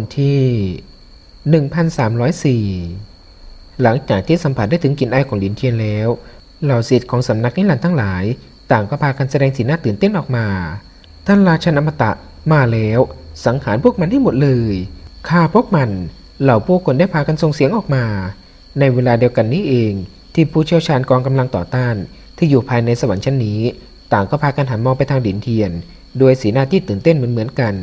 คนที่ 1304 หลังจากที่สัมผัสได้ถึงกลิ่นไอของหลินเทียนแล้ว เหล่าศิษย์ของสำนักนิรันดร์ทั้งหลาย ต่างก็พากันแสดงสีหน้าตื่นเต้นออกมา ท่านราชันอมตะมาแล้ว สังหารพวกมันให้หมดเลยฆ่าพวกมัน เหล่าผู้คนได้พากันส่งเสียงออกมา ในเวลาเดียวกันนี้เอง ที่ผู้เชี่ยวชาญกองกำลังต่อต้านที่อยู่ภายในสวรรค์ชั้นนี้ ต่างก็พากันหันมองไปทางหลินเทียน โดยสีหน้าที่ตื่นเต้นเหมือนๆกัน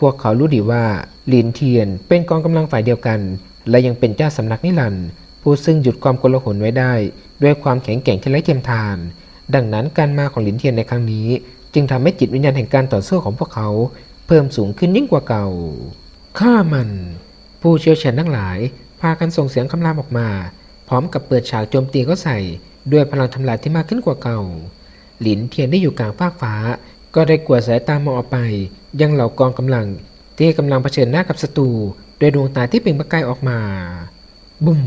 พวกเขารู้ดีว่าหลินเทียนเป็นกองกำลังฝ่ายเดียวกัน และยังเป็นเจ้าสำนักนิรันด์ผู้ซึ่งหยุดความโกลาหลไว้ได้ ด้วยความแข็งแกร่งที่ไร้เทียมทาน ดังนั้นการมาของหลินเทียนในครั้งนี้ จึงทำให้จิตวิญญาณแห่งการต่อสู้ของพวกเขา เพิ่มสูงขึ้นยิ่งกว่าเก่าฆ่ามัน ผู้เชี่ยวชาญทั้งหลาย พากันส่งเสียงคำรามออกมา พร้อมกับเปิดฉากโจมตีเขาใส่ ด้วยพลังทำลายที่มากขึ้นกว่าเก่า หลินเทียนได้อยู่กลางฟากฟ้า ก็ได้กวดสายตามองออกไป ยังเหล่ากองกำลัง ที่กำลังเผชิญหน้ากับศัตรูด้วยดวงตาที่เปล่งประกายออกมา บุ้ม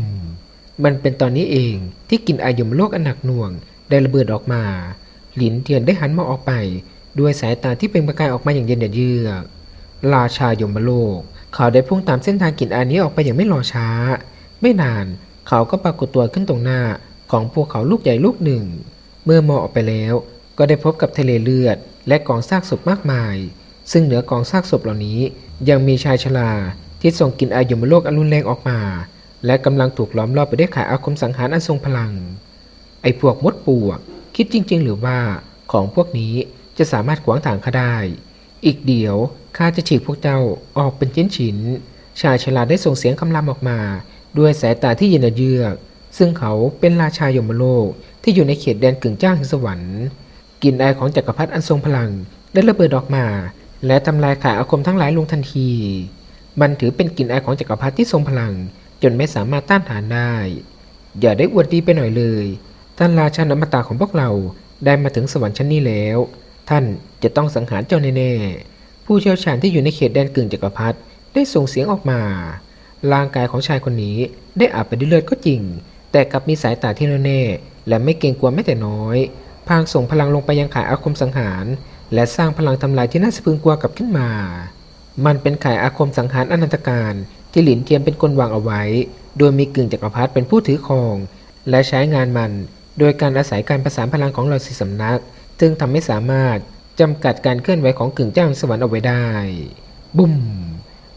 มันเป็นตอนนี้เองที่กลินอายมโลกอันหนักหน่วง ได้ระเบิดออกมา หลินเทียนได้หันมองออกไป ด้วยสายตาที่เปล่งประกายออกมาอย่างเย็นเยือกราชายมโลก เขาได้พุ่งตามเส้นทางกลินอายนี้ออกไปอย่างไม่รอช้า ไม่นานเขาก็ปรากฏตัวขึ้นตรงหน้าของพวกเขาลูกใหญ่ลูกหนึ่ง เมื่อมองออกไปแล้ว ก็ได้พบกับทะเลเลือด และกองซากศพมากมาย ซึ่งเหนือกองซากศพเหล่านี้ ยังมีชายชราที่ส่งกลิ่นอายมโลกอรุนแรงออกมา และกำลังถูกล้อมรอบไปด้วยข่ายอาคมสังหารอันทรงพลัง ไอ้พวกมดปวก คิดจริง ๆ หรือว่าของพวกนี้จะสามารถขวางทางข้าได้ อีกเดี๋ยวข้าจะฉีกพวกเจ้าออกเป็นชิ้นชิ้นชายชราได้ส่งเสียงคำรามออกมา ด้วยสายตาที่เย็นเยือก ซึ่งเขาเป็นราชายมโลกที่อยู่ในเขตแดนกึ่งจ้างสวรรค์ กลิ่นไอายของจักรพรรดิอันทรงพลังได้ระเบิดออกมา และทำลายข่าอาคมทั้งหลายลงทันที มันถือเป็นกลิ่นไอายของจักรพรรดิที่ทรงพลัง จนไม่สามารถต้านทานได้ อย่าได้อวดดีไปหน่อยเลย ท่านราชานอมตะของพวกเราได้มาถึงสวรรค์ชั้นนี้แล้ว ท่านจะต้องสังหารเจ้าแน่ๆ ผู้เชี่ยวชาญที่อยู่ในเขตแดนกึ่งจักรพรรดิได้ส่งเสียงออกมา ร่างกายของชายคนนี้ได้อาบไปด้วยเลือดก็จริง แต่กลับมีสายตาที่แน่แน่และไม่เกรงกลัวแม้แต่น้อย พางส่งพลังลงไปยังข่ายอาคมสังหาร และสร้างพลังทำลายที่น่าสะพรึงกลัวกลับขึ้นมา มันเป็นข่ายอาคมสังหารอนันตการที่หลินเทียมเป็นคนวางเอาไว้ โดยมีกึ่งจักรพรรดิเป็นผู้ถือครอง และใช้งานมัน โดยการอาศัยการประสานพลังของเราสิสำนัก ซึ่งทำให้สามารถจำกัดการเคลื่อนไหวของกึ่งเจ้าสวรรค์เอาไว้ได้ บุ้ม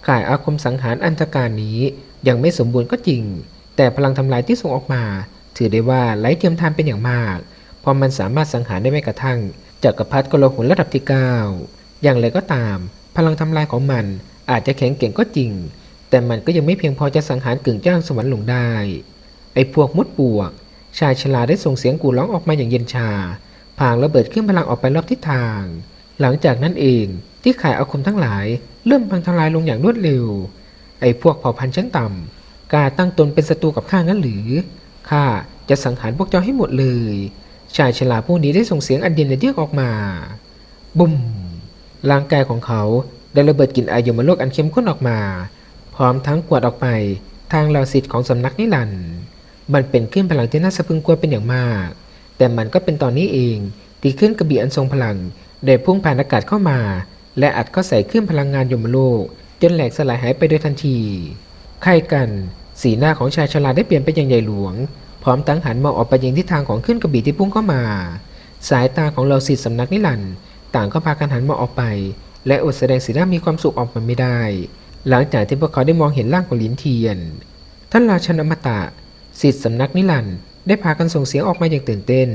ข่ายอาคมสังหารอันตรการนี้ยังไม่สมบูรณ์ก็จริง แต่พลังทำลายที่ส่งออกมา ถือได้ว่าไร้เทียมทานเป็นอย่างมาก เพราะมันสามารถสังหารได้ไม่กระทั่งจักรพรรดิกลหุนระดับที่ 9 อย่างไรก็ตาม พลังทำลายของมันอาจจะแข็งเก่งก็จริง แต่มันก็ยังไม่เพียงพอจะสังหารกึ่งจ้างสวรรค์ลงได้ ไอ้พวกมุดปวก ชายชราได้ส่งเสียงกูร้องออกมาอย่างเย็นชาพางระเบิดขึ้นพลังออกไปรอบทิศทาง หลังจากนั้นเองที่ข่ายอาคมทั้งหลายเริ่มพังทลายลงอย่างรวดเร็ว ไอ้พวกเผ่าพันธุ์ชั้นต่ำกล้าตั้งตนเป็นศัตรูกับข้างั้นหรือข้าจะสังหารพวกเจ้าให้หมดเลย ชายชราผู้นี้ได้ส่งเสียงอันเย็นเยือกออกมา บุ้มร่างกายของเขาได้ระเบิดกลิ่นอายมโลกอันเข้มข้นออกมา พร้อมทั้งกวาดออกไปทางเหล่าศิษย์ของสำนักนิรันด์มันเป็นขึ้นพลังที่น่าสะพึงกลัวเป็นอย่างมาก แต่มันก็เป็นตอนนี้เองที่ขึ้นกระบี่อันทรงพลังได้พุ่งผ่านอากาศเข้ามา และอัดเข้าใส่ขึ้นพลังงานยมโลก จนแหลกสลายหายไปโดยทันทีใครกัน สีหน้าของชายชราได้เปลี่ยนไปอย่างใหญ่หลวง พร้อมตั้งหันมองออกไปยังทิศทางของขึ้นกระบี่ที่พุ่งเข้ามา สายตาของเราศิษย์สำนักนิรันต่างก็พากันหันมองออกไป และอดแสดงสีหน้ามีความสุขออกมาไม่ได้ หลังจากที่พวกเขาได้มองเห็นร่างของลินเทียน ท่านราชนอมตะศิษย์สำนักนิรันได้พากันส่งเสียงออกมาอย่างตื่นเต้น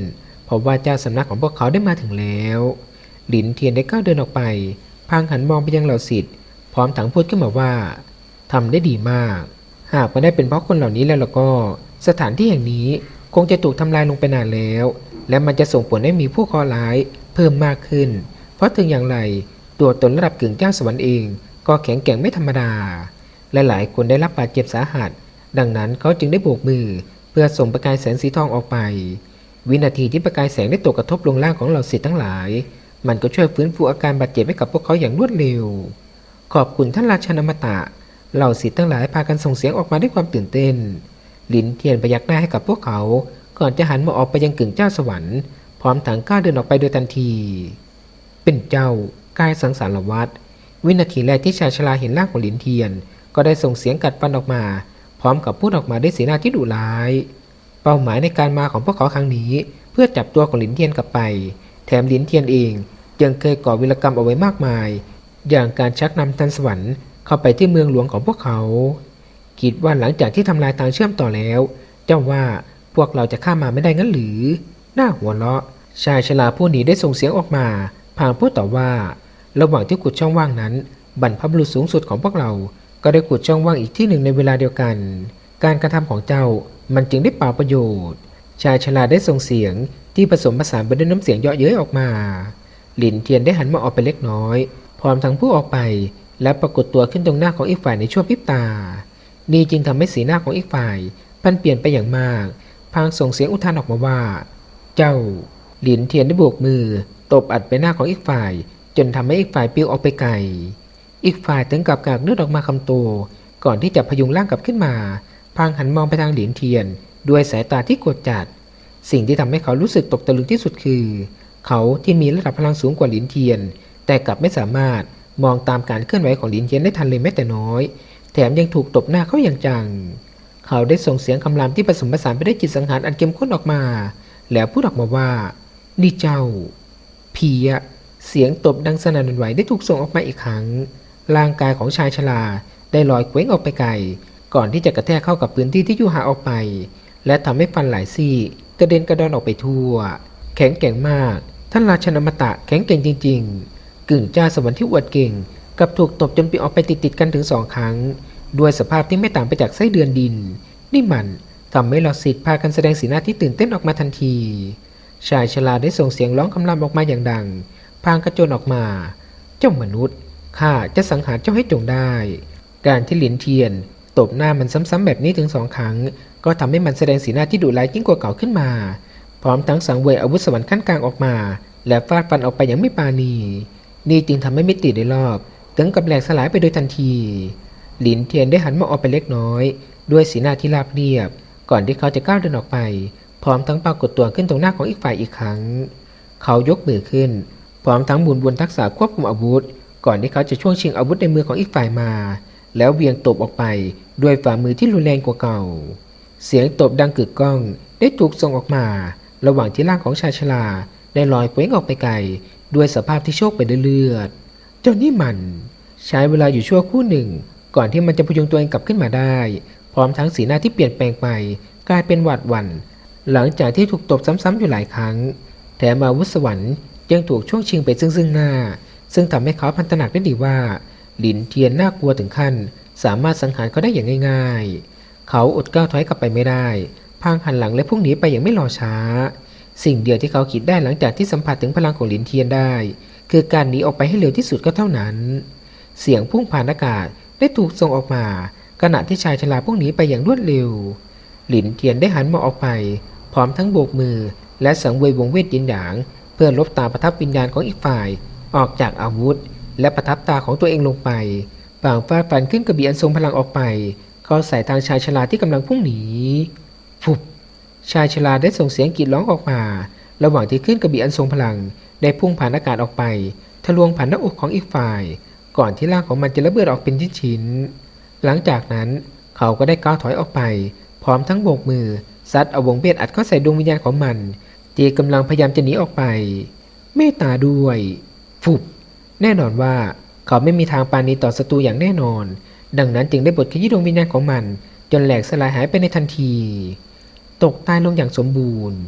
เพราะว่าเจ้าสำนักของพวกเขาได้มาถึงแล้วหลินเทียนได้ก้าวเดินออกไป พางหันมองไปยังเหล่าศิษย์พร้อมถังพูดขึ้นมาว่าทำได้ดีมาก หากไม่ได้เป็นเพราะคนเหล่านี้แล้วแล้วก็ สถานที่แห่งนี้คงจะถูกทำลายลงไปนานแล้ว และมันจะส่งผลให้มีผู้คราะห์ร้ายเพิ่มมากขึ้น เพราะถึงอย่างไรตัวตนระดับกึ่งเจ้าสวรรค์เอง ก็แข็งแกร่งไม่ธรรมดา และหลายคนได้รับบาดเจ็บสาหัส ดังนั้นเขาจึงได้โบกมือ เพื่อส่งประกายแสงสีทองออกไป วินาทีที่ประกายแสงได้ตกกระทบลงล่างของเหล่าศิษย์ทั้งหลาย มันก็ช่วยฟื้นฟูอาการบาดเจ็บให้กับพวกเขาอย่างรวดเร็ว ขอบคุณท่านราชานอมตะ เหล่าศิษย์ทั้งหลายพากันส่งเสียงออกมาด้วยความตื่นเต้น ลินเทียนพยักหน้าให้กับพวกเขา ก่อนจะหันมาออกไปยังกึ่งเจ้าสวรรค์ พร้อมถังก้าวเดินออกไปโดยทันที เป็นเจ้ากายสังสารวัตรวินาทีแรกที่ชายชราเห็นร่างของหลินเทียน ก็ได้ส่งเสียงกัดฟันออกมา พร้อมกับพูดออกมาด้วยสีหน้าที่ดุร้าย เป้าหมายในการมาของพวกเขาครั้งนี้ เพื่อจับตัวของหลินเทียนกลับไป แถมหลินเทียนเองยังเคยก่อวิรกรรมเอาไว้มากมาย อย่างการชักนำทันสวรรค์เข้าไปที่เมืองหลวงของพวกเขา คิดว่าหลังจากที่ทำลายทางเชื่อมต่อแล้ว เจ้าว่าพวกเราจะข้ามมาไม่ได้งั้นหรือ หน้าหัวเราะ ชายชราผู้นี้ได้ส่งเสียงออกมาพลางพูดต่อว่า ระหว่างที่ขุดช่องว่างนั้น บรรพบุรุษสูงสุดของพวกเรา ก็ได้ขุดช่องว่างอีกที่หนึ่งในเวลาเดียวกัน การกระทำของเจ้ามันจึงได้เปล่าประโยชน์ ชายชราได้ส่งเสียงที่ผสมผสานไปด้วยน้ำเสียงเยาะเย้ยออกมา หลินเทียนได้หันมาออกไปเล็กน้อย พร้อมทั้งผู้ออกไป และปรากฏตัวขึ้นตรงหน้าของอีกฝ่ายในช่วงพริบตา นี่จึงทำให้สีหน้าของอีกฝ่ายพันเปลี่ยนไปอย่างมาก พางส่งเสียงอุทานออกมาว่า เจ้า หลินเทียนได้โบกมือ ตบอัดไปหน้าของอีกฝ่าย จนทำให้อีกฝ่ายปลิวออกไปไกล อีกฝ่ายถึงกับกากเลือดออกมาคำโต ก่อนที่จะพยุงร่างกลับขึ้นมา พางหันมองไปทางหลินเทียน ด้วยสายตาที่กดจัด สิ่งที่ทำให้เขารู้สึกตกตะลึงที่สุดคือ เขาที่มีระดับพลังสูงกว่าหลินเทียน แต่กลับไม่สามารถมองตามการเคลื่อนไหวของหลินเทียนได้ทันเลยแม้แต่น้อย แถมยังถูกตบหน้าเขาอย่างจัง เขาได้ส่งเสียงคำรามที่ผสมผสานไปด้วยจิตสังหารอันเข้มข้นออกมา แล้วพูดออกมาว่า นี่เจ้า เพีย เสียงตบดังสนั่นไหวได้ถูกส่งออกมาอีกครั้ง ร่างกายของชายชราได้ลอยเคว้งออกไปไกล ก่อนที่จะกระแทกเข้ากับพื้นที่ที่อยู่ห่างออกไป และทำให้ฟันหลายซี่กระเด็นกระดอนออกไปทั่ว แข็งแกร่งมาก ท่านราชนมตะแข็งเก่งจริง ๆ กึ่งเจ้าสวรรค์ที่อวดเก่ง กับถูกตบจนปีออกไปติดๆกันถึงสองครั้ง ด้วยสภาพที่ไม่ต่างไปจากไส้เดือนดิน นี่มันทำให้เราสิทธ์พากันแสดงสีหน้าที่ตื่นเต้นออกมาทันที ชายชราได้ส่งเสียงร้องคำรามออกมาอย่างดัง พางกระโจนออกมา เจ้ามนุษย์ข้าจะสังหารเจ้าให้จงได้ การที่หลินเทียนตบหน้ามันซ้ำๆแบบนี้ถึงสองครั้ง ก็ทำให้มันแสดงสีหน้าที่ดุร้ายยิ่งกว่าเก่าขึ้นมา พร้อมทั้งสังเวยอาวุธสวรรค์ขั้นกลางออกมา และฟาดฟันออกไปอย่างไม่ปราณี นี่จึงทำให้มิติในรอบ ถึงกับแหลกสลายไปโดยทันที หลินเทียนได้หันมาออกไปเล็กน้อย ด้วยสีหน้าที่ราบเรียบ ก่อนที่เขาจะก้าวเดินออกไป พร้อมทั้งปรากฏตัวขึ้นตรงหน้าของอีกฝ่ายอีกครั้ง เขายกมือขึ้น พร้อมทั้งหมุนวนทักษะควบคุมอาวุธ ก่อนที่เขาจะช่วงชิงอาวุธในมือของอีกฝ่ายมา แล้วเวียงตบออกไปด้วยฝ่ามือที่รุนแรงกว่าเก่า เสียงตบดังกึกก้องได้ถูกส่งออกมา ระหว่างที่ร่างของชายชราได้ลอยเคว้งออกไปไกลด้วยสภาพที่โชกไปด้วยเลือด เจ้านี่มัน ใช้เวลาอยู่ชั่วครู่หนึ่ง ก่อนที่มันจะพยุงตัวเองกลับขึ้นมาได้ พร้อมทั้งสีหน้าที่เปลี่ยนแปลงไป กลายเป็นหวาดหวั่น หลังจากที่ถูกตบซ้ำๆอยู่หลายครั้ง แถมอาวุธสวรรค์ยังถูกช่วงชิงไปซึ่งซึ่งหน้า ซึ่งทำให้เขาพันตนักได้ดีว่า หลินเทียนน่ากลัวถึงขั้น สามารถสังหารเขาได้อย่างง่าย ๆ เขาอดก้าวถอยกลับไปไม่ได้พางหันหลังและพุ่งหนีไปอย่างไม่รอช้า สิ่งเดียวที่เขาคิดได้หลังจากที่สัมผัสถึงพลังของหลินเทียนได้ คือการหนีออกไปให้เร็วที่สุดก็เท่านั้น เสียงพุ่งผ่านอากาศได้ถูกส่งออกมา ขณะที่ชายชราพุ่งหนีไปอย่างรวดเร็ว หลินเทียนได้หันมองออกไป พร้อมทั้งโบกมือ และสังเวยวงเวทยินหยาง เพื่อลบตาประทับวิญญาณของอีกฝ่าย ออกจากอาวุธ และประทับตาของตัวเองลงไปป่างฟาดฟันขึ้นกระบี่อันทรงพลังออกไปเข้าใส่ทางชายชราที่กำลังพุ่งหนีฟุบชายชราได้ส่งเสียงกรีดร้องออกมา ระหว่างที่ขึ้นกระบี่อันทรงพลัง ได้พุ่งผ่านอากาศออกไป ทะลวงผ่านหน้าอกของอีกฝ่าย ก่อนที่ร่างของมันจะระเบิดออกเป็นชิ้นๆหลังจากนั้นเขาก็ได้ก้าวถอยออกไป พร้อมทั้งโบกมือซัดเอาวงเบียดอัดเข้าใส่ดวงวิญญาณของมันที่กำลังพยายามจะหนีออกไป เมตตาด้วยฟุบแน่นอนว่าเขาไม่มีทางปานีต่อศัตรูอย่างแน่นอน ดังนั้นจึงได้บทขยี้ดวงวิญญาณของมัน จนแหลกสลายหายไปในทันที ตกตายลงอย่างสมบูรณ์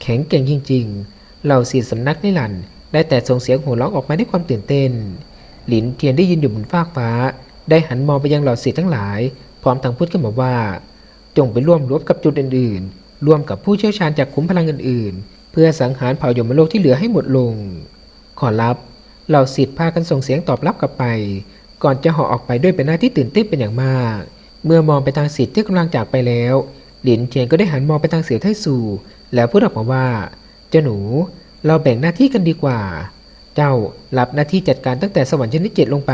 แข็งเก่งจริงๆ เหล่าศิษย์สำนักนิรันได้แต่ส่งเสียงโห่ร้องออกมาด้วยความตื่นเต้น หลินเทียนได้ยินอยู่บนฟากฟ้า ได้หันมองไปยังเหล่าศิษย์ทั้งหลาย พร้อมทั้งพูดขึ้นมาว่า จงไปร่วมรบกับจุดอื่นๆ ร่วมกับผู้เชี่ยวชาญจากขุมพลังอื่นๆ เพื่อสังหารเผ่ายมโลกที่เหลือให้หมดลง ขอรับ เหล่าศิษย์พากันส่งเสียงตอบรับกลับไป ก่อนจะห่อออกไปด้วยเป็นหน้าที่ตื่นเต้นเป็นอย่างมาก เมื่อมองไปทางศิษย์ที่กำลังจากไปแล้ว หลินเทียนก็ได้หันมองไปทางเสี่ยวไทสู่ แล้วพูดออกมาว่า เจ้าหนู เราแบ่งหน้าที่กันดีกว่า เจ้ารับหน้าที่จัดการตั้งแต่สวรรค์ชั้นที่เจ็ดลงไป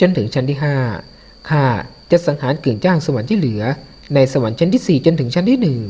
จนถึงชั้นที่ห้าข้าจะสังหารกึ่งจ้างสวรรค์ที่เหลือ ในสวรรค์ชั้นที่สี่จนถึงชั้นที่หนึ่ง